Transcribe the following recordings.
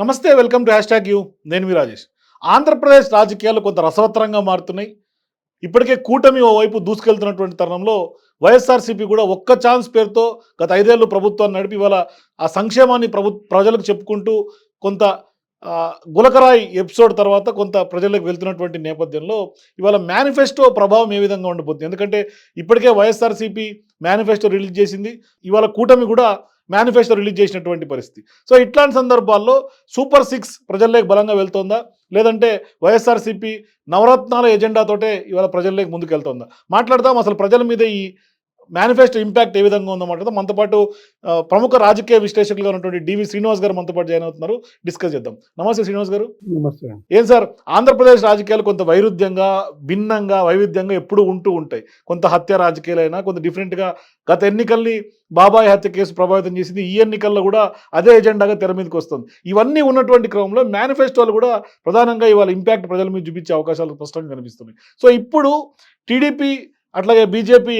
నమస్తే welcome to hashtag U. నేను మీ రాజేష్. ఆంధ్రప్రదేశ్ రాజకీయాలు కొంత రసవత్తరంగా మారుతున్నాయి. ఇప్పటికే కూటమి ఓవైపు దూసుకెళ్తున్నటువంటి తరుణంలో వైఎస్ఆర్సీపీ కూడా ఒక్క ఛాన్స్ పేరుతో గత ఐదేళ్ళు ప్రభుత్వాన్ని నడిపి ఇవాళ ఆ సంక్షేమాన్ని ప్రభు ప్రజలకు చెప్పుకుంటూ కొంత గులకరాయి ఎపిసోడ్ తర్వాత కొంత ప్రజలకు వెళ్తున్నటువంటి నేపథ్యంలో ఇవాళ మేనిఫెస్టో ప్రభావం ఏ విధంగా ఉండబోతుంది ఎందుకంటే ఇప్పటికే వైఎస్ఆర్సీపీ మేనిఫెస్టో రిలీజ్ చేసింది. ఇవాళ కూటమి కూడా మేనిఫెస్టో రిలీజ్ చేసినటువంటి పరిస్థితి. సో ఇట్లాంటి సందర్భాల్లో సూపర్ సిక్స్ ప్రజల్లోకి బలంగా వెళ్తోందా? లేదంటే వైఎస్ఆర్సీపీ నవరత్నాల ఎజెండాతోటే ఇవాళ ప్రజల్లోకి ముందుకు వెళ్తోందా మాట్లాడదాం. అసలు ప్రజల మీద ఈ మేనిఫెస్టో ఇంపాక్ట్ ఏ విధంగా ఉందో మాట్లాడదాం మనతో పాటు ప్రముఖ రాజకీయ విశ్లేషకులుగా ఉన్నటువంటి డివి శ్రీనివాస్ గారు మనతో పాటు జాయిన్ అవుతున్నారు. డిస్కస్ చేద్దాం. నమస్తే శ్రీనివాస్ గారు. నమస్తే ఏం సార్ ఆంధ్రప్రదేశ్ రాజకీయాలు కొంత వైరుధ్యంగా భిన్నంగా వైవిధ్యంగా ఎప్పుడూ ఉంటూ ఉంటాయి. కొంత హత్య రాజకీయాలైనా కొంత డిఫరెంట్గా గత ఎన్నికల్ని బాబాయ్ హత్య కేసు ప్రభావితం చేసింది. ఈ ఎన్నికల్లో కూడా అదే ఎజెండాగా తెర మీదకి వస్తుంది. ఇవన్నీ ఉన్నటువంటి క్రమంలో మేనిఫెస్టోలు కూడా ప్రధానంగా ఇవాళ ఇంపాక్ట్ ప్రజల మీద చూపించే అవకాశాలు స్పష్టంగా కనిపిస్తున్నాయి. సో ఇప్పుడు టీడీపీ అట్లాగే బీజేపీ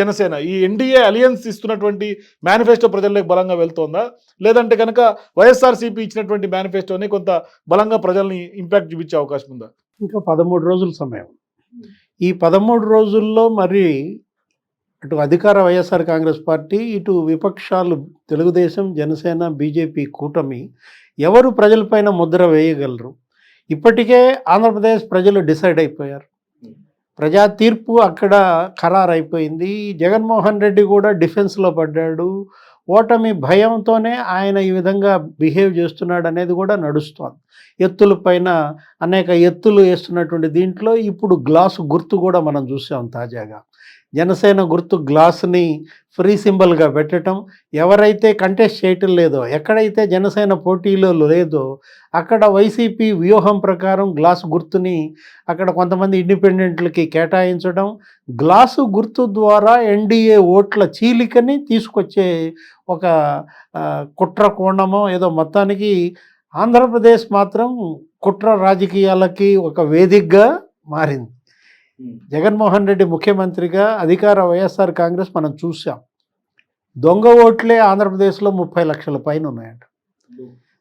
జనసేన ఈ ఎన్డీఏ అలియన్స్ ఇస్తున్నటువంటి మేనిఫెస్టో ప్రజల్లోకి బలంగా వెళ్తోందా? లేదంటే కనుక వైఎస్ఆర్సీపీ ఇచ్చినటువంటి మేనిఫెస్టోని కొంత బలంగా ప్రజల్ని ఇంపాక్ట్ చూపించే అవకాశం ఉందా? ఇంకా పదమూడు రోజుల సమయం. ఈ పదమూడు రోజుల్లో మరి అటు అధికార వైఎస్ఆర్ కాంగ్రెస్ పార్టీ ఇటు విపక్షాలు తెలుగుదేశం జనసేన బీజేపీ కూటమి ఎవరు ప్రజలపైన ముద్ర వేయగలరు? ఇప్పటికే ఆంధ్రప్రదేశ్ ప్రజలు డిసైడ్ అయిపోయారు. ప్రజా తీర్పు అక్కడ ఖరారైపోయింది. జగన్మోహన్ రెడ్డి కూడా డిఫెన్స్లో పడ్డాడు. ఓటమి భయంతోనే ఆయన ఈ విధంగా బిహేవ్ చేస్తున్నాడు అనేది కూడా నడుస్తోంది. ఎత్తుల పైన అనేక ఎత్తులు వేస్తున్నటువంటి దీంట్లో ఇప్పుడు గ్లాసు గుర్తు కూడా మనం చూసాం తాజాగా. జనసేన గుర్తు గ్లాస్ని ఫ్రీ సింబల్గా పెట్టడం ఎవరైతే కంటెస్ట్ చేయటం లేదో ఎక్కడైతే జనసేన పోటీలో లేదో అక్కడ వైసీపీ వ్యూహం ప్రకారం గ్లాస్ గుర్తుని అక్కడ కొంతమంది ఇండిపెండెంట్లకి కేటాయించడం గ్లాసు గుర్తు ద్వారా ఎన్డీఏ ఓట్ల చీలికని తీసుకొచ్చే ఒక కుట్ర కోణమో ఏదో మొత్తానికి ఆంధ్రప్రదేశ్ మాత్రం కుట్ర రాజకీయాలకి ఒక వేదికగా మారింది. జగన్మోహన్ రెడ్డి ముఖ్యమంత్రిగా అధికార వైఎస్ఆర్ కాంగ్రెస్ మనం చూసాం దొంగ ఓట్లే ఆంధ్రప్రదేశ్లో ముప్పై లక్షల పైన ఉన్నాయంట.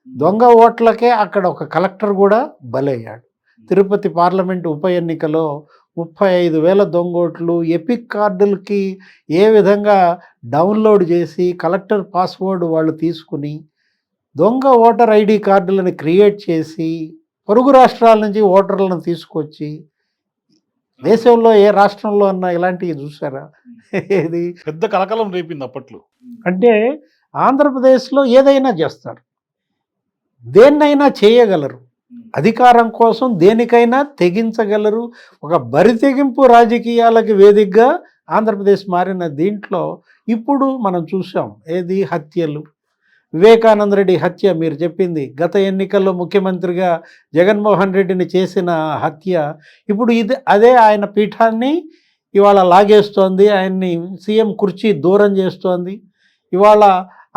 దొంగ ఓట్లకే అక్కడ ఒక కలెక్టర్ కూడా బలయ్యాడు. తిరుపతి పార్లమెంట్ ఉప ఎన్నికలో ముప్పై ఐదు వేల దొంగోట్లు ఎపిక్ కార్డులకి ఏ విధంగా డౌన్లోడ్ చేసి కలెక్టర్ పాస్వర్డ్ వాళ్ళు తీసుకుని దొంగ ఓటర్ ఐడి కార్డులను క్రియేట్ చేసి పొరుగు రాష్ట్రాల నుంచి ఓటర్లను తీసుకొచ్చి దేశంలో ఏ రాష్ట్రంలో అన్నా ఇలాంటివి చూసారా ఏది? పెద్ద కలకలం రేపింది అప్పట్లో. అంటే ఆంధ్రప్రదేశ్లో ఏదైనా చేస్తారు. దేన్నైనా చేయగలరు. అధికారం కోసం దేనికైనా తెగించగలరు. ఒక బరి తెగింపు రాజకీయాలకి వేదికగా ఆంధ్రప్రదేశ్ మారిన దీంట్లో ఇప్పుడు మనం చూసాం ఏది? హత్యలు. వివేకానంద రెడ్డి హత్య మీరు చెప్పింది. గత ఎన్నికల్లో ముఖ్యమంత్రిగా జగన్మోహన్ రెడ్డిని చేసిన హత్య. ఇప్పుడు ఇది అదే ఆయన పీఠాన్ని ఇవాళ లాగేస్తోంది. ఆయన్ని సీఎం కుర్చీ దూరం చేస్తోంది. ఇవాళ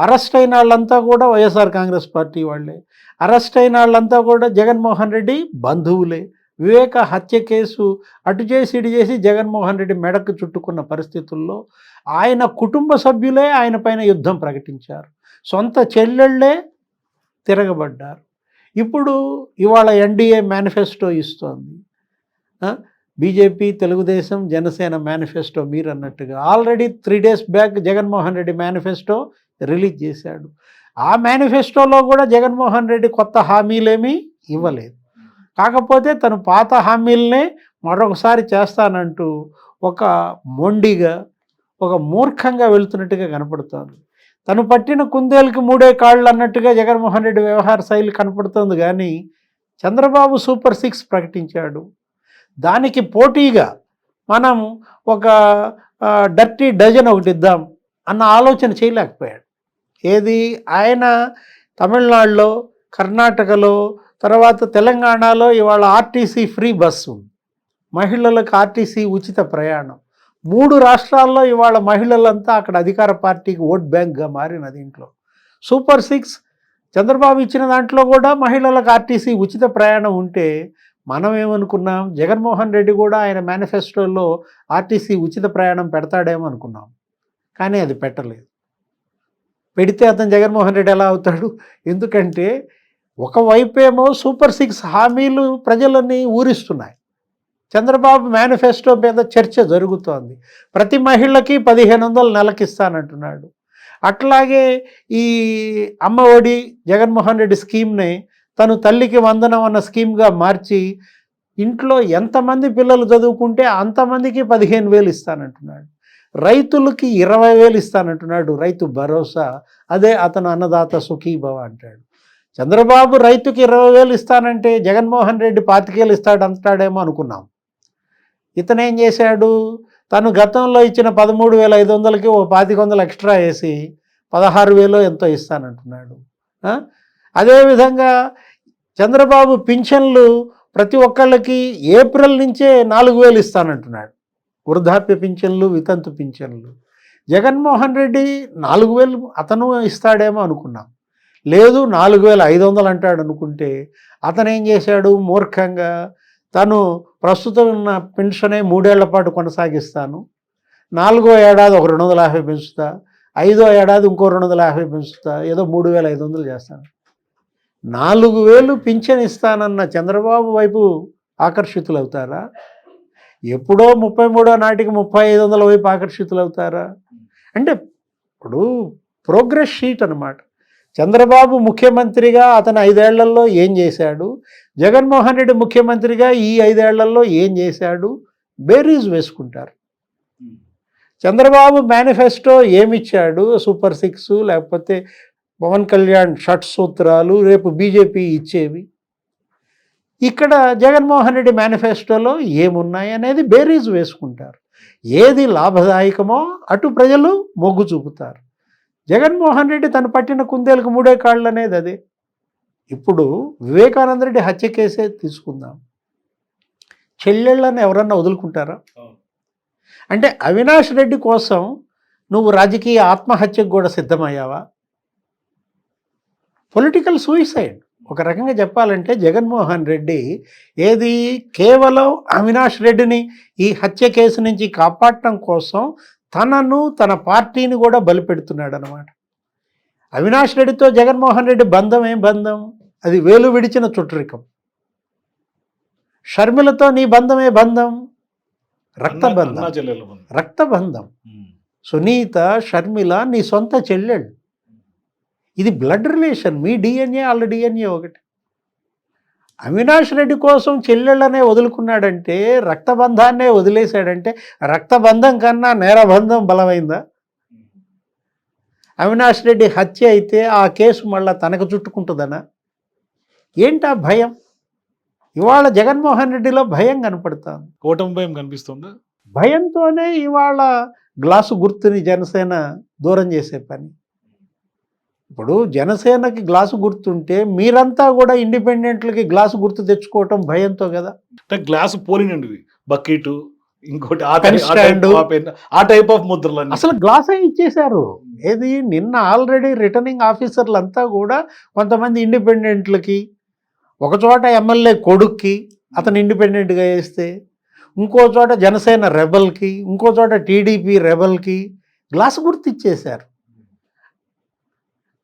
అరెస్ట్ అయిన వాళ్ళంతా కూడా వైఎస్ఆర్ కాంగ్రెస్ పార్టీ వాళ్ళే. అరెస్ట్ అయిన వాళ్ళంతా కూడా జగన్మోహన్ రెడ్డి బంధువులే. వివేక హత్య కేసు అటు చేసి ఇటు చేసి జగన్మోహన్ రెడ్డి మెడకు చుట్టుకున్న పరిస్థితుల్లో ఆయన కుటుంబ సభ్యులే ఆయన పైన యుద్ధం ప్రకటించారు. సొంత చెల్లెళ్ళే తిరగబడ్డారు. ఇప్పుడు ఇవాళ ఎన్డీఏ మేనిఫెస్టో ఇస్తోంది. బీజేపీ తెలుగుదేశం జనసేన మేనిఫెస్టో మీరు అన్నట్టుగా already three days back Jaganmohan Reddy manifesto release చేశాడు. ఆ మేనిఫెస్టోలో కూడా జగన్మోహన్ రెడ్డి కొత్త హామీలేమీ ఇవ్వలేదు. కాకపోతే తను పాత హామీలనే మరొకసారి చేస్తానంటూ ఒక మొండిగా ఒక మూర్ఖంగా వెళ్తున్నట్టుగా కనపడుతోంది. తను పట్టిన కుందేలకి మూడే కాళ్ళు అన్నట్టుగా జగన్మోహన్ రెడ్డి వ్యవహార శైలి కనపడుతోంది కానీ చంద్రబాబు సూపర్ సిక్స్ ప్రకటించాడు. దానికి పోటీగా మనం ఒక డర్టీ డజన్ ఒకటి ఇద్దాం అన్న ఆలోచన చేయలేకపోయాడు. ఏది? ఆయన తమిళనాడులో కర్ణాటకలో తర్వాత తెలంగాణలో ఇవాళ ఆర్టీసీ ఫ్రీ బస్సు. మహిళలకు ఆర్టీసీ ఉచిత ప్రయాణం. మూడు రాష్ట్రాల్లో ఇవాళ మహిళలంతా అక్కడ అధికార పార్టీకి ఓట్ బ్యాంక్గా మారిన దీంట్లో సూపర్ సిక్స్ చంద్రబాబు ఇచ్చిన దాంట్లో కూడా మహిళలకు ఆర్టీసీ ఉచిత ప్రయాణం ఉంటే మనం ఏమనుకున్నాం? జగన్మోహన్ రెడ్డి కూడా ఆయన మేనిఫెస్టోలో ఆర్టీసీ ఉచిత ప్రయాణం పెడతాడేమో అనుకున్నాం. కానీ అది పెట్టలేదు. పెడితే అతను జగన్మోహన్ రెడ్డి ఎలా అవుతాడు? ఎందుకంటే ఒకవైపేమో సూపర్ సిక్స్ హామీలు ప్రజలని ఊరిస్తున్నాయి. చంద్రబాబు మేనిఫెస్టో మీద చర్చ జరుగుతోంది. ప్రతి మహిళకి పదిహేను వందలు నెలకిస్తానంటున్నాడు. అట్లాగే ఈ అమ్మ ఒడి జగన్మోహన్ రెడ్డి స్కీమ్ని తను తల్లికి వందనం అన్న స్కీమ్గా మార్చి ఇంట్లో ఎంతమంది పిల్లలు చదువుకుంటే అంతమందికి పదిహేను వేలు ఇస్తానంటున్నాడు. రైతులకి ఇరవై వేలు ఇస్తానంటున్నాడు రైతు భరోసా. అదే అతను అన్నదాత సుఖీభవ అంటాడు. చంద్రబాబు రైతుకి ఇరవై వేలు ఇస్తానంటే జగన్మోహన్ రెడ్డి పాతికేలు ఇస్తాడు అంటాడేమో అనుకున్నాం. ఇతను ఏం చేశాడు? తను గతంలో ఇచ్చిన పదమూడు వేల ఐదు వందలకి ఓ పాతిక వందలు ఎక్స్ట్రా వేసి పదహారు వేలు ఎంతో ఇస్తానంటున్నాడు. అదేవిధంగా చంద్రబాబు పింఛన్లు ప్రతి ఒక్కళ్ళకి ఏప్రిల్ నుంచే నాలుగు వేలు ఇస్తానంటున్నాడు. వృద్ధాప్య పింఛన్లు వితంతు పింఛన్లు. జగన్మోహన్ రెడ్డి నాలుగు వేలు అతను ఇస్తాడేమో అనుకున్నాం. లేదు నాలుగు వేల ఐదు వందలు అంటాడు అనుకుంటే అతను ఏం చేశాడు? మూర్ఖంగా తను ప్రస్తుతం ఉన్న పెన్షనే మూడేళ్ళ పాటు కొనసాగిస్తాను. నాలుగో ఏడాది ఒక రెండు వందల యాభై పెంచుతా. ఐదో ఏడాది ఇంకో రెండు వందల యాభై పెంచుతా. ఏదో మూడు వేల ఐదు వందలు చేస్తాను. నాలుగు వేలు పింఛన్ ఇస్తానన్న చంద్రబాబు వైపు ఆకర్షితులు అవుతారా ఎప్పుడో ముప్పై మూడో నాటికి ముప్పై ఐదు వందల వైపు ఆకర్షితులు అవుతారా అంటే ఇప్పుడు ప్రోగ్రెస్ షీట్ అన్నమాట. చంద్రబాబు ముఖ్యమంత్రిగా అతను ఐదేళ్ళలో ఏం చేశాడు? జగన్మోహన్ రెడ్డి ముఖ్యమంత్రిగా ఈ ఐదేళ్ళలో ఏం చేశాడు? బేరీజ్ వేసుకుంటారు. చంద్రబాబు మేనిఫెస్టో ఏమిచ్చాడు? సూపర్ సిక్స్ లేకపోతే పవన్ కళ్యాణ్ షట్ సూత్రాలు రేపు బీజేపీ ఇచ్చేవి. ఇక్కడ జగన్మోహన్ రెడ్డి మేనిఫెస్టోలో ఏమున్నాయి అనేది బేరీజ్ వేసుకుంటారు. ఏది లాభదాయకమో అటు ప్రజలు మొగ్గు చూపుతారు. జగన్మోహన్ రెడ్డి తను పట్టిన కుందేలకు మూడే కాళ్ళు అనేది అదే. ఇప్పుడు వివేకానంద రెడ్డి హత్య కేసే తీసుకుందాం. చెల్లెళ్ళని ఎవరన్నా వదులుకుంటారా? అంటే అవినాష్ రెడ్డి కోసం నువ్వు రాజకీయ ఆత్మహత్యకు కూడా సిద్ధమయ్యావా? Political suicide. ఒక రకంగా చెప్పాలంటే జగన్మోహన్ రెడ్డి ఏది కేవలం అవినాష్ రెడ్డిని ఈ హత్య కేసు నుంచి కాపాడటం కోసం తనను తన పార్టీని కూడా బలిపెడుతున్నాడు అనమాట అవినాష్ రెడ్డితో జగన్మోహన్ రెడ్డి బంధం ఏం బంధం? అది వేలు విడిచిన చుట్టరికం షర్మిలతో నీ బంధమే బంధం రక్త అన్నా- బంధం అన్నా చెల్లెళ్ళ బంధం. రక్త బంధం ఉమ్. సునీత షర్మిల నీ సొంత చెల్లెళ్ళు. ఇది బ్లడ్ రిలేషన్. మీ డిఎన్ఏ వాళ్ళ డిఎన్ఏ ఒకటి. అవినాష్ రెడ్డి కోసం చెల్లెళ్ళనే వదులుకున్నాడంటే రక్తబంధాన్నే వదిలేశాడంటే రక్తబంధం కన్నా నేరబంధం బలమైందా? అవినాష్ రెడ్డి హత్య అయితే ఆ కేసు మళ్ళా తనకు చుట్టుకుంటుందనా? ఏంటా భయం? ఇవాళ జగన్మోహన్ రెడ్డిలో భయం కనపడుతుంది. కూటమి భయం కనిపిస్తుందా? భయంతోనే ఇవాళ గ్లాసు గుర్తుని జనసేన దూరం చేసే పని. ఇప్పుడు జనసేనకి గ్లాసు గుర్తుంటే మీరంతా కూడా ఇండిపెండెంట్లకి గ్లాసు గుర్తు తెచ్చుకోవటం భయంతో కదా? గ్లాస్ పోలినండి బకెట్ ఇంకోటి ఆ టైప్ ఆఫ్ ముద్రలు అసలు గ్లాసే ఇచ్చేశారు. ఏది? నిన్న ఆల్రెడీ రిటర్నింగ్ ఆఫీసర్లు అంతా కూడా కొంతమంది ఇండిపెండెంట్లకి ఒక చోట ఎమ్మెల్యే కొడుక్కి అతను ఇండిపెండెంట్గా వేస్తే ఇంకో చోట జనసేన రెబల్కి ఇంకో చోట టీడీపీ రెబల్కి గ్లాస్ గుర్తు ఇచ్చేశారు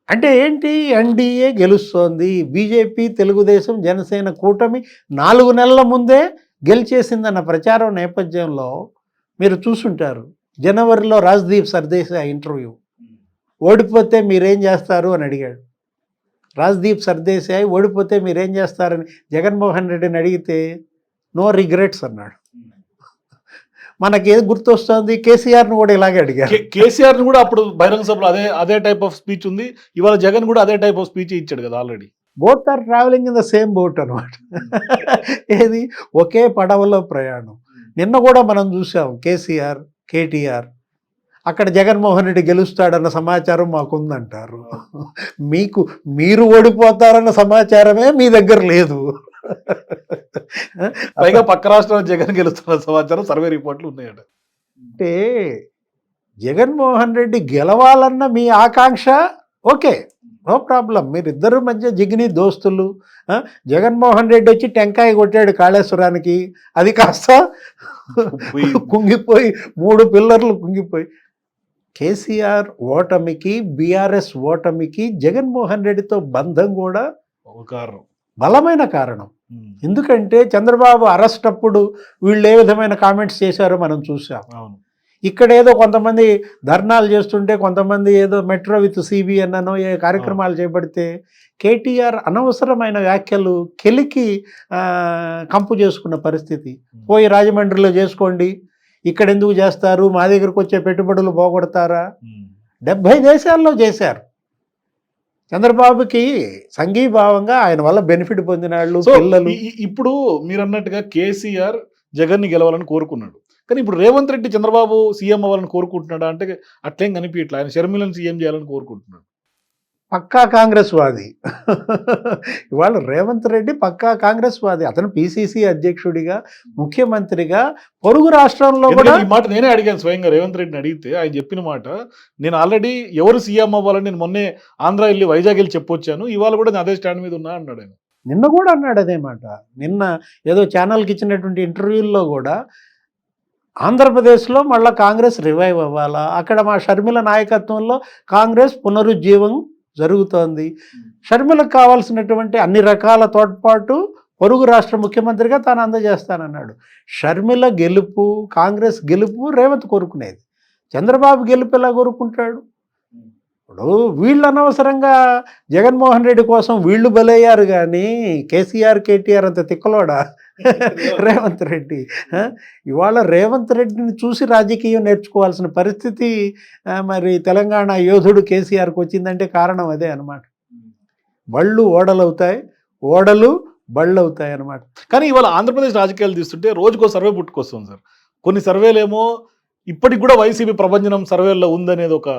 అంటే ఏంటి? ఎన్డీఏ గెలుస్తోంది. బీజేపీ తెలుగుదేశం జనసేన కూటమి నాలుగు నెలల ముందే గెలిచేసిందన్న ప్రచారం నేపథ్యంలో మీరు చూసుంటారు. జనవరిలో రాజ్దీప్ సర్దేశాయ్ ఇంటర్వ్యూ. ఓడిపోతే మీరేం చేస్తారు అని అడిగాడు. రాజ్దీప్ సర్దేశాయ్ ఓడిపోతే మీరేం చేస్తారని జగన్మోహన్ రెడ్డిని అడిగితే నో రిగ్రెట్స్ అన్నాడు. మనకి ఏది గుర్తొస్తుంది? కేసీఆర్ను కూడా ఇలాగే అడిగారు. కే- కేసీఆర్ని కూడా అప్పుడు బహిరంగ సభలో అదే అదే టైప్ ఆఫ్ స్పీచ్ ఉంది. ఇవాళ జగన్ కూడా అదే టైప్ ఆఫ్ స్పీచ్ ఇచ్చాడు కదా already both are travelling in the same boat అనమాట ఏది? ఒకే పడవలో ప్రయాణం. నిన్న కూడా మనం చూసాం కేసీఆర్ కేటీఆర్. అక్కడ జగన్మోహన్ రెడ్డి గెలుస్తాడన్న సమాచారం మాకుందంటారు. మీకు మీరు ఓడిపోతారన్న సమాచారమే మీ దగ్గర లేదు. పైగా పక్క రాష్ట్రంలో జగన్ గెలుస్తున్న సమాచారం సర్వే రిపోర్ట్లు ఉన్నాయట. అంటే జగన్మోహన్ రెడ్డి గెలవాలన్న మీ ఆకాంక్ష? Okay no problem. మీరిద్దరు మధ్య జిగిని దోస్తులు. జగన్మోహన్ రెడ్డి వచ్చి టెంకాయ కొట్టాడు కాళేశ్వరానికి. అది కాస్త పోయి- కుంగిపోయి మూడు పిల్లర్లు కుంగిపోయి. కేసీఆర్ ఓటమికి బీఆర్ఎస్ ఓటమికి జగన్మోహన్ రెడ్డితో బంధం కూడా ఒక కారణం. బలమైన కారణం. ఎందుకంటే చంద్రబాబు అరెస్ట్ అప్పుడు వీళ్ళు ఏ విధమైన కామెంట్స్ చేశారో మనం చూసాం అవును. ఇక్కడ ఏదో కొంతమంది ధర్నాలు చేస్తుంటే కొంతమంది ఏదో మెట్రో విత్ సిబిఎన్ అనో ఏ కార్యక్రమాలు చేపడితే కేటీఆర్ అనవసరమైన వ్యాఖ్యలు కెలికి కంపు చేసుకున్న పరిస్థితి. పోయి రాజమండ్రిలో చేసుకోండి. ఇక్కడ ఎందుకు చేస్తారు? మా దగ్గరకు వచ్చే పెట్టుబడులు పోగొడతారా. డెబ్భై దేశాల్లో చేశారు. చంద్రబాబుకి సంఘీభావంగా ఆయన వల్ల బెనిఫిట్ పొందిన వాళ్ళు పిల్లలు. ఇప్పుడు మీరు అన్నట్టుగా కేసీఆర్ జగన్ని గెలవాలని కోరుకున్నాడు. కానీ ఇప్పుడు రేవంత్ రెడ్డి చంద్రబాబు సీఎం అవ్వాలని కోరుకుంటున్నాడా అంటే అట్లేం కనిపించట్లే ఆయన షర్మిలను సీఎం చేయాలని కోరుకుంటున్నాడు. పక్కా కాంగ్రెస్ వాది. ఇవాళ రేవంత్ రెడ్డి పక్కా కాంగ్రెస్ వాది. అతను పిసిసి అధ్యక్షుడిగా ముఖ్యమంత్రిగా పొరుగు రాష్ట్రంలో కూడా ఈ మాట నేనే అడిగాను స్వయంగా రేవంత్ రెడ్డిని అడిగితే ఆయన చెప్పిన మాట నేను ఆల్రెడీ ఎవరు సీఎం అవ్వాలని నేను మొన్నే ఆంధ్ర వెళ్ళి వైజాగ్ వెళ్ళి చెప్పొచ్చాను ఇవాళ కూడా నేను అదే స్టాండ్ మీద ఉన్నా అన్నాడు ఆయన. నిన్న కూడా అన్నాడు అదే మాట. నిన్న ఏదో ఛానల్కి ఇచ్చినటువంటి ఇంటర్వ్యూల్లో కూడా ఆంధ్రప్రదేశ్లో మళ్ళీ కాంగ్రెస్ రివైవ్ అవ్వాలా? అక్కడ మా షర్మిల నాయకత్వంలో కాంగ్రెస్ పునరుజ్జీవం జరుగుతోంది. షర్మిలకు కావాల్సినటువంటి అన్ని రకాల తోడ్పాటు పొరుగు రాష్ట్ర ముఖ్యమంత్రిగా తాను అందజేస్తానన్నాడు. షర్మిల గెలుపు కాంగ్రెస్ గెలుపు రేవంత్ కోరుకునేది. చంద్రబాబు గెలుపు ఎలా కోరుకుంటాడు? ఇప్పుడు వీళ్ళు అనవసరంగా జగన్మోహన్ రెడ్డి కోసం వీళ్ళు బలయ్యారు కానీ కేసీఆర్ కేటీఆర్ అంత తిక్కలోడా? రేవంత్ రెడ్డి ఇవాళ రేవంత్ రెడ్డిని చూసి రాజకీయం నేర్చుకోవాల్సిన పరిస్థితి మరి తెలంగాణ యోధుడు కేసీఆర్కి వచ్చిందంటే కారణం అదే అనమాట బళ్ళు ఓడలవుతాయి ఓడలు బళ్ళు అవుతాయి అనమాట కానీ ఇవాళ ఆంధ్రప్రదేశ్ రాజకీయాలు తీస్తుంటే రోజుకో సర్వే పుట్టుకొస్తుంది సార్. కొన్ని సర్వేలేమో ఇప్పటికి కూడా వైసీపీ ప్రభంజనం సర్వేల్లో ఉందనేది ఒక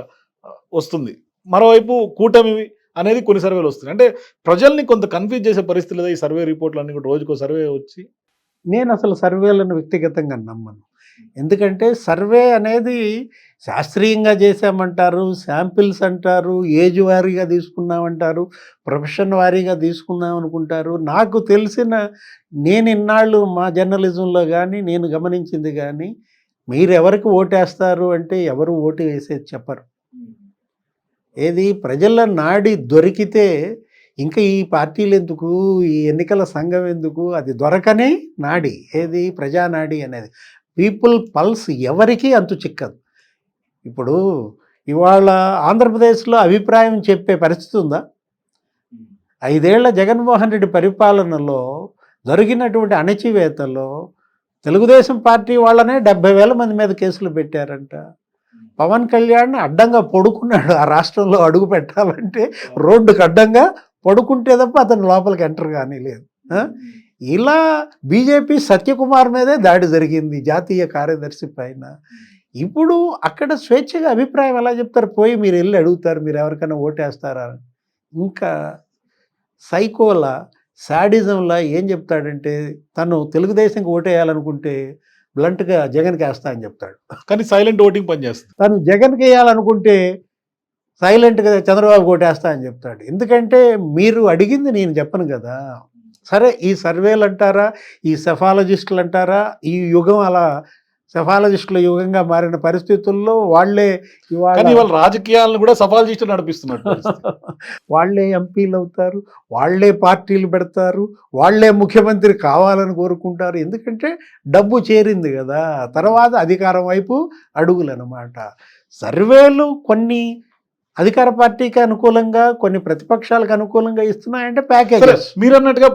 వస్తుంది. మరోవైపు కూటమి అనేది కొన్ని సర్వేలు వస్తున్నాయి. అంటే ప్రజల్ని కొంత కన్ఫ్యూజ్ చేసే పరిస్థితి లేదా ఈ సర్వే రిపోర్ట్లు అన్ని కూడా రోజుకో సర్వే వచ్చి నేను అసలు సర్వేలను వ్యక్తిగతంగా నమ్మను. ఎందుకంటే సర్వే అనేది శాస్త్రీయంగా చేసామంటారు శాంపిల్స్ అంటారు ఏజ్ వారీగా తీసుకున్నామంటారు ప్రొఫెషన్ వారీగా తీసుకుందాం అనుకుంటారు. నాకు తెలిసిన నేను ఇన్నాళ్ళు మా జర్నలిజంలో కానీ నేను గమనించింది కానీ మీరు ఎవరికి ఓటేస్తారు అంటే ఎవరు ఓటు వేసేది చెప్పరు. ఏది? ప్రజల నాడి దొరికితే ఇంకా ఈ పార్టీలు ఎందుకు ఈ ఎన్నికల సంఘం ఎందుకు అది దొరకనే నాడి. ఏది? ప్రజానాడి అనేది. పీపుల్ పల్స్ ఎవరికీ అంతు చిక్కదు. ఇప్పుడు ఇవాళ ఆంధ్రప్రదేశ్లో అభిప్రాయం చెప్పే పరిస్థితి ఉందా? ఐదేళ్ళ జగన్మోహన్ రెడ్డి పరిపాలనలో జరిగినటువంటి అణచివేతలో తెలుగుదేశం పార్టీ వాళ్ళనే డెబ్బై వేల మంది మీద కేసులు పెట్టారంట. పవన్ కళ్యాణ్ అడ్డంగా పడుకున్నాడు ఆ రాష్ట్రంలో అడుగు పెట్టాలంటే రోడ్డుకు అడ్డంగా పడుకుంటే తప్ప అతను లోపలికి ఎంటర్ కానీ లేదు. ఇలా బీజేపీ సత్యకుమార్ మీదే దాడి జరిగింది జాతీయ కార్యదర్శి పైన. ఇప్పుడు అక్కడ స్వేచ్ఛగా అభిప్రాయం ఎలా చెప్తారు? పోయి మీరు వెళ్ళి అడుగుతారు మీరు ఎవరికైనా ఓటేస్తారా? ఇంకా సైకోలా శాడిజంలా ఏం చెప్తాడంటే తను తెలుగుదేశంకి ఓటేయాలనుకుంటే బ్లంట్గా జగన్కి వేస్తా అని చెప్తాడు. కానీ సైలెంట్ ఓటింగ్ పనిచేస్తుంది తను జగన్కి వేయాలనుకుంటే సైలెంట్గా చంద్రబాబు కొట్టేస్తా అని చెప్తాడు. ఎందుకంటే మీరు అడిగింది నేను చెప్పను కదా. సరే ఈ సర్వేలు అంటారా ఈ సెఫాలజిస్టులు అంటారా ఈ యుగం అలా సెఫాలజిస్టుల యుగంగా మారిన పరిస్థితుల్లో వాళ్ళే కానీ ఇవాళ ఇవాళ రాజకీయాలను కూడా సఫాల్ చేస్తూ నడిపిస్తున్నట్టు పరిస్థితి. వాళ్ళే ఎంపీలు అవుతారు వాళ్ళే పార్టీలు పెడతారు వాళ్ళే ముఖ్యమంత్రి కావాలని కోరుకుంటారు ఎందుకంటే డబ్బు చేరింది కదా తర్వాత అధికారం వైపు అడుగులు అనమాట సర్వేలు కొన్ని అధికార పార్టీకి అనుకూలంగా కొన్ని ప్రతిపక్షాలకు అనుకూలంగా ఇస్తున్నాయంటే సరే ప్యాకేజెస్ మీరు అన్నట్టుగా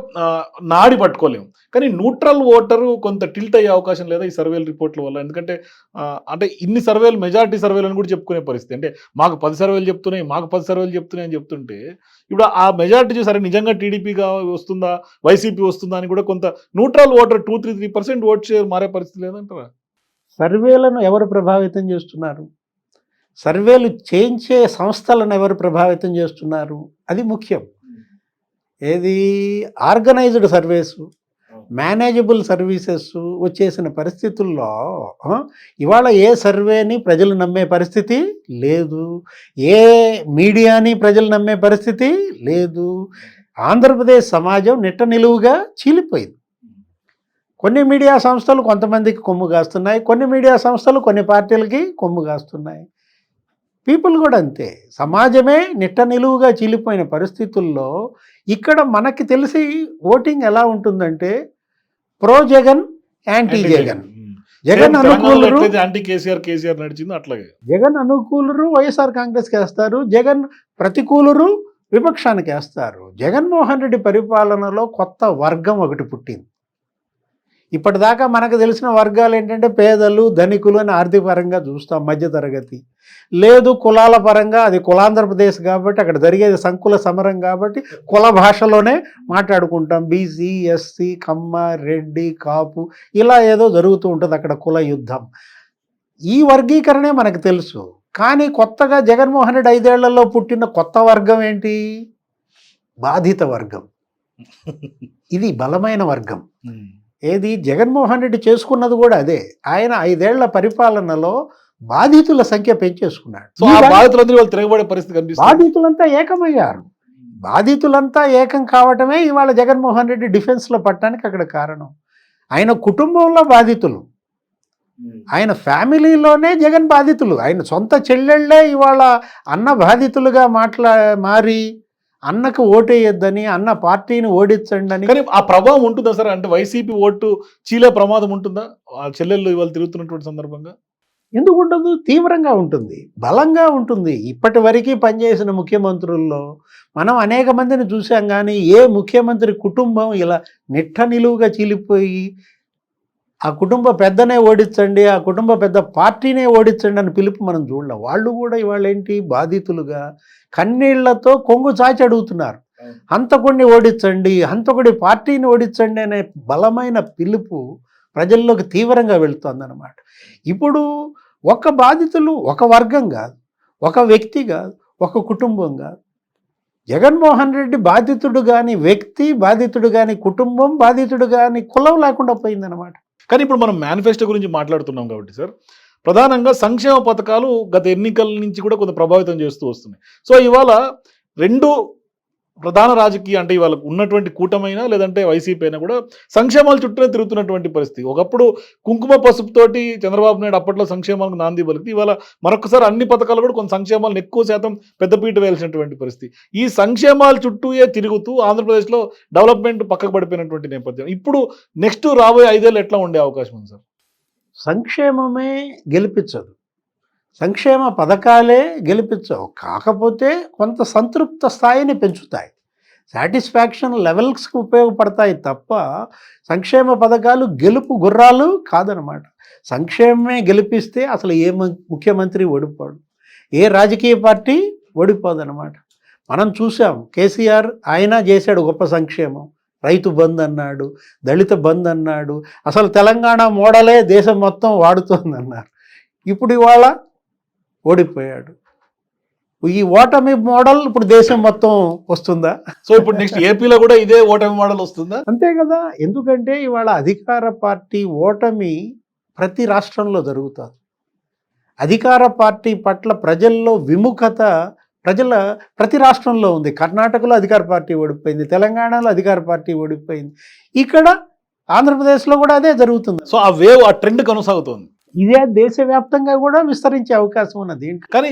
నాడి పట్టుకోలేము. కానీ న్యూట్రల్ ఓటరు కొంత టిల్ట్ అయ్యే అవకాశం లేదా ఈ సర్వేల రిపోర్ట్ల వల్ల. ఎందుకంటే అంటే ఇన్ని సర్వేలు మెజారిటీ సర్వేలు అని కూడా చెప్పుకునే పరిస్థితి. అంటే మాకు పది సర్వేలు చెప్తున్నాయి మాకు పది సర్వేలు చెప్తున్నాయి అని చెప్తుంటే ఇప్పుడు ఆ మెజారిటీ సరే నిజంగా టీడీపీగా వస్తుందా వైసీపీ వస్తుందా? అని కూడా కొంత neutral voter two three three percent vote share మారే పరిస్థితి లేదంటారా? సర్వేలను ఎవరు ప్రభావితం చేస్తున్నారు? సర్వేలు చేయించే సంస్థలను ఎవరు ప్రభావితం చేస్తున్నారు? అది ముఖ్యం. ఏది? ఆర్గనైజ్డ్ సర్వీస్ మేనేజబుల్ సర్వీసెస్ వచ్చేసిన పరిస్థితుల్లో ఇవాళ ఏ సర్వేని ప్రజలు నమ్మే పరిస్థితి లేదు. ఏ మీడియాని ప్రజలు నమ్మే పరిస్థితి లేదు. ఆంధ్రప్రదేశ్ సమాజం నిట్ట నిలువుగా చీలిపోయింది. కొన్ని మీడియా సంస్థలు కొంతమందికి కొమ్ము కాస్తున్నాయి కొన్ని మీడియా సంస్థలు కొన్ని పార్టీలకి కొమ్ము కాస్తున్నాయి. పీపుల్ కూడా అంతే. సమాజమే నిట్ట నిలువుగా చీలిపోయిన పరిస్థితుల్లో ఇక్కడ మనకి తెలిసి ఓటింగ్ ఎలా ఉంటుందంటే ప్రో జగన్ యాంటీ జగన్. జగన్. అనుకూలరు. యాంటీ కేసీఆర్ కేసీఆర్ నడిచింది అట్లాగే. జగన్ అనుకూలరు వైఎస్ఆర్ కాంగ్రెస్కి వేస్తారు. జగన్ ప్రతికూలరు విపక్షానికి వేస్తారు. జగన్మోహన్ రెడ్డి పరిపాలనలో కొత్త వర్గం ఒకటి పుట్టింది. ఇప్పటిదాకా మనకు తెలిసిన వర్గాలు ఏంటంటే పేదలు ధనికులు అని ఆర్థిక పరంగా చూస్తాం మధ్యతరగతి. లేదు కులాల పరంగా అది కులాంధ్రప్రదేశ్ కాబట్టి అక్కడ జరిగేది సంకుల సమరం కాబట్టి కుల భాషలోనే మాట్లాడుకుంటాం. బీసీ ఎస్సీ కమ్మ రెడ్డి కాపు ఇలా ఏదో జరుగుతూ ఉంటుంది అక్కడ కుల యుద్ధం. ఈ వర్గీకరణే మనకు తెలుసు. కానీ కొత్తగా జగన్మోహన్ రెడ్డి ఐదేళ్ళలో పుట్టిన కొత్త వర్గం ఏంటి? బాధిత వర్గం. ఇది బలమైన వర్గం. ఏది? జగన్మోహన్ రెడ్డి చేసుకున్నది కూడా అదే. ఆయన ఐదేళ్ళ పరిపాలనలో బాధితుల సంఖ్య పెంచేసుకున్నాడు. తిరగబడే పరిస్థితి కనిపిస్తుంది. బాధితులంతా ఏకమయ్యారు. బాధితులంతా ఏకం కావటమే ఇవాళ జగన్మోహన్ రెడ్డి డిఫెన్స్లో పట్టడానికి అక్కడ కారణం. ఆయన కుటుంబంలో బాధితులు. ఆయన ఫ్యామిలీలోనే జగన్ బాధితులు. ఆయన సొంత చెల్లెళ్ళే ఇవాళ అన్న బాధితులుగా మాట్లా మారి అన్నకు ఓటేయొద్దని అన్న పార్టీని ఓడించండి అని కానీ ఆ ప్రభావం ఉంటుందా సార్? అంటే వైసీపీ ఓటు చీలే ప్రమాదం ఉంటుందా? ఆ చెల్లెళ్ళు ఇవాళ తిరుగుతున్నటువంటి సందర్భంగా? ఎందుకు ఉండదు తీవ్రంగా ఉంటుంది. బలంగా ఉంటుంది. ఇప్పటి వరకు పనిచేసిన ముఖ్యమంత్రుల్లో మనం అనేక మందిని చూసాం కానీ ఏ ముఖ్యమంత్రి కుటుంబం ఇలా నిట్ట నిలువుగా చీలిపోయి ఆ కుటుంబ పెద్దనే ఓడించండి ఆ కుటుంబ పెద్ద పార్టీనే ఓడించండి అని పిలుపు మనం చూడలేం. వాళ్ళు కూడా ఇవాళ ఏంటి బాధితులుగా కన్నీళ్ళతో కొంగు చాచి అడుగుతున్నారు. హంతకుడిని ఓడించండి హంతకుడి పార్టీని ఓడించండి అనే బలమైన పిలుపు ప్రజల్లోకి తీవ్రంగా వెళుతుందన్నమాట. ఇప్పుడు ఒక బాధితులు ఒక వర్గం కాదు ఒక వ్యక్తి కాదు ఒక కుటుంబం కాదు. జగన్మోహన్ రెడ్డి బాధితుడు కానీ వ్యక్తి బాధితుడు కానీ కుటుంబం బాధితుడు కానీ కులం లేకుండా పోయిందన్నమాట. కానీ ఇప్పుడు మనం మేనిఫెస్టో గురించి మాట్లాడుతున్నాం కాబట్టి సార్ ప్రధానంగా సంక్షేమ పథకాలు గత ఎన్నికల నుంచి కూడా కొంత ప్రభావితం చేస్తూ వస్తున్నాయి. సో ఇవాళ రెండు ప్రధాన రాజకీయ అంటే ఇవాళ ఉన్నటువంటి కూటమైనా లేదంటే వైసీపీ అయినా కూడా సంక్షేమాల చుట్టూనే తిరుగుతున్నటువంటి పరిస్థితి. ఒకప్పుడు కుంకుమ పసుపుతోటి చంద్రబాబు నాయుడు అప్పట్లో సంక్షేమాలకు నాంది పలికి ఇవాళ మరొకసారి అన్ని పథకాలు కూడా కొన్ని సంక్షేమాలను ఎక్కువ శాతం పెద్దపీట వేయాల్సినటువంటి పరిస్థితి. ఈ సంక్షేమాల చుట్టూయే తిరుగుతూ ఆంధ్రప్రదేశ్లో డెవలప్మెంట్ పక్కకు పడిపోయినటువంటి నేపథ్యం. ఇప్పుడు నెక్స్ట్ రాబోయే ఐదేళ్ళు ఎట్లా ఉండే అవకాశం ఉంది సార్? సంక్షేమమే గెలిపించదు. సంక్షేమ పథకాలే గెలిపించవు. కాకపోతే కొంత సంతృప్త స్థాయిని పెంచుతాయి. సాటిస్ఫాక్షన్ లెవెల్స్కి ఉపయోగపడతాయి తప్ప సంక్షేమ పథకాలు గెలుపు గుర్రాలు కాదనమాట సంక్షేమమే గెలిపిస్తే అసలు ఏ ముఖ్యమంత్రి ఓడిపోడు. ఏ రాజకీయ పార్టీ ఓడిపోదనమాట మనం చూసాం కేసీఆర్ ఆయన చేశాడు గొప్ప సంక్షేమం. రైతు బంద్ అన్నాడు దళిత బంద్ అన్నాడు. అసలు తెలంగాణ మోడలే దేశం మొత్తం వాడుతోందన్నారు. ఇప్పుడు ఇవాళ ఓడిపోయాడు. ఈ ఓటమి మోడల్ ఇప్పుడు దేశం మొత్తం వస్తుందా? సో ఇప్పుడు నెక్స్ట్ ఏపీలో కూడా ఇదే ఓటమి మోడల్ వస్తుందా? అంతే కదా. ఎందుకంటే ఇవాళ అధికార పార్టీ ఓటమి ప్రతి రాష్ట్రంలో జరుగుతుంది. అధికార పార్టీ పట్ల ప్రజల్లో విముఖత ప్రజల ప్రతి రాష్ట్రంలో ఉంది. కర్ణాటకలో అధికార పార్టీ ఓడిపోయింది. తెలంగాణలో అధికార పార్టీ ఓడిపోయింది. ఇక్కడ ఆంధ్రప్రదేశ్లో కూడా అదే జరుగుతుంది. సో ఆ వేవ్ ఆ ట్రెండ్ కొనసాగుతోంది. ఇదే దేశవ్యాప్తంగా కూడా విస్తరించే అవకాశం ఉన్నది. కానీ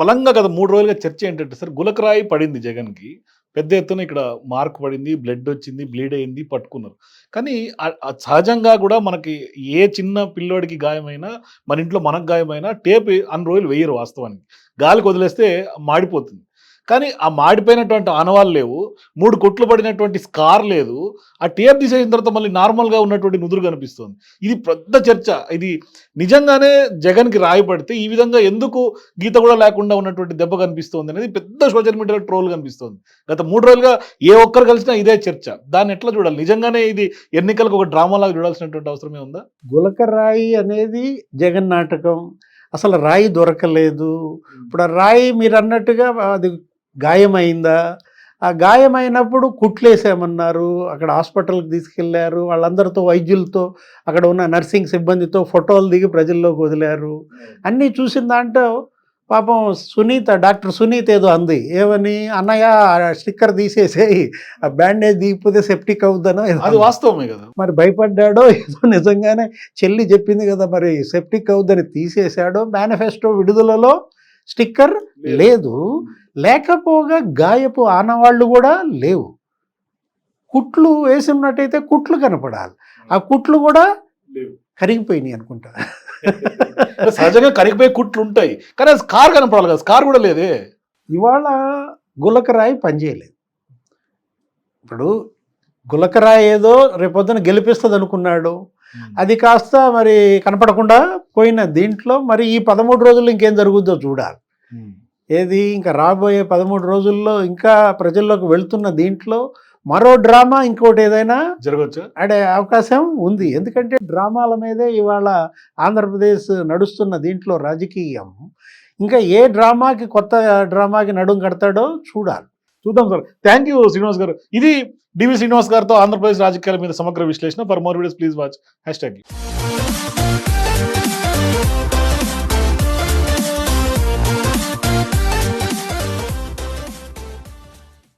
బలంగా గత మూడు రోజులుగా చర్చ ఏంటంటే సార్ గులకరాయి పడింది జగన్కి. పెద్ద ఎత్తున ఇక్కడ మార్క్ పడింది బ్లడ్ వచ్చింది బ్లీడ్ అయింది పట్టుకున్నారు. కానీ సహజంగా కూడా మనకి ఏ చిన్న పిల్లోడికి గాయమైనా మన ఇంట్లో మనకు గాయమైనా టేప్ అన్ని రోజులు వేయరు వాస్తవానికి. గాలికి వదిలేస్తే మాడిపోతుంది. కానీ ఆ మాడిపోయినటువంటి ఆనవాళ్ళు లేవు మూడు కొట్లు పడినటువంటి స్కార్ లేదు ఆ టేప్ తీసేసిన తర్వాత మళ్ళీ నార్మల్గా ఉన్నటువంటి నుదురు కనిపిస్తుంది. ఇది పెద్ద చర్చ. ఇది నిజంగానే జగన్కి రాయపడితే ఈ విధంగా ఎందుకు గీత కూడా లేకుండా ఉన్నటువంటి దెబ్బ కనిపిస్తోంది అనేది పెద్ద సోషల్ మీడియాలో ట్రోల్ కనిపిస్తోంది. గత మూడు రోజులుగా ఏ ఒక్కరు కలిసినా ఇదే చర్చ. దాన్ని ఎట్లా చూడాలి? నిజంగానే ఇది ఎన్నికలకు ఒక డ్రామా లాగా చూడాల్సినటువంటి అవసరమే ఉందా? గులకరాయి అనేది జగన్ నాటకం. అసలు రాయి దొరకలేదు. ఇప్పుడు ఆ రాయి మీరు అన్నట్టుగా అది గాయమైందా? ఆ గాయమైనప్పుడు కుట్లేసామన్నారు? అక్కడ హాస్పిటల్కి తీసుకెళ్ళారు. వాళ్ళందరితో వైద్యులతో అక్కడ ఉన్న నర్సింగ్ సిబ్బందితో ఫోటోలు దిగి ప్రజల్లోకి వదిలారు. అన్నీ చూసిన దాంట్లో పాపం సునీత డాక్టర్ సునీత ఏదో అంది. ఏమని? అన్నయ్య స్టిక్కర్ తీసేసేయి. ఆ బ్యాండేజ్ దిగిపోతే సెప్టిక్ అవుద్దనో అంది. వాస్తవమే కదా. మరి భయపడ్డాడో ఏదో నిజంగానే చెల్లి చెప్పింది కదా. మరి సెప్టిక్ అవుద్దని తీసేశాడో మేనిఫెస్టో విడుదలలో స్టిక్కర్ లేదు. లేకపోగా గాయపు ఆనవాళ్ళు కూడా లేవు. కుట్లు వేసి ఉన్నట్టయితే కుట్లు కనపడాలి. ఆ కుట్లు కూడా కరిగిపోయినాయి అనుకుంటా. సహజంగా కరిగిపోయే కుట్లు ఉంటాయి. కానీ అది స్కార్ కనపడాలి కదా స్కార్ కూడా లేదే. ఇవాళ గులకరాయి పనిచేయలేదు. ఇప్పుడు గులకరాయి ఏదో రేపొద్దున గెలిపిస్తుంది అనుకున్నాడు అది కాస్త మరి కనపడకుండా పోయిన దీంట్లో మరి ఈ పదమూడు రోజుల్లో ఇంకేం జరుగుద్దో చూడాలి. ఏది? ఇంకా రాబోయే పదమూడు రోజుల్లో ఇంకా ప్రజల్లోకి వెళ్తున్న దీంట్లో మరో డ్రామా ఇంకోటి ఏదైనా జరగచ్చు? ఆడే అవకాశం ఉంది. ఎందుకంటే డ్రామాల మీదే ఇవాళ ఆంధ్రప్రదేశ్ నడుస్తున్న దీంట్లో రాజకీయం. ఇంకా ఏ డ్రామాకి కొత్త డ్రామాకి నడుం కడతాడో చూడాలి. చూద్దాం సార్. థ్యాంక్ యూ శ్రీనివాస్ గారు. ఇది డివి శ్రీనివాస్ గారితో ఆంధ్రప్రదేశ్ రాజకీయాల మీద సమగ్ర విశ్లేషణ. For more videos please watch hashtag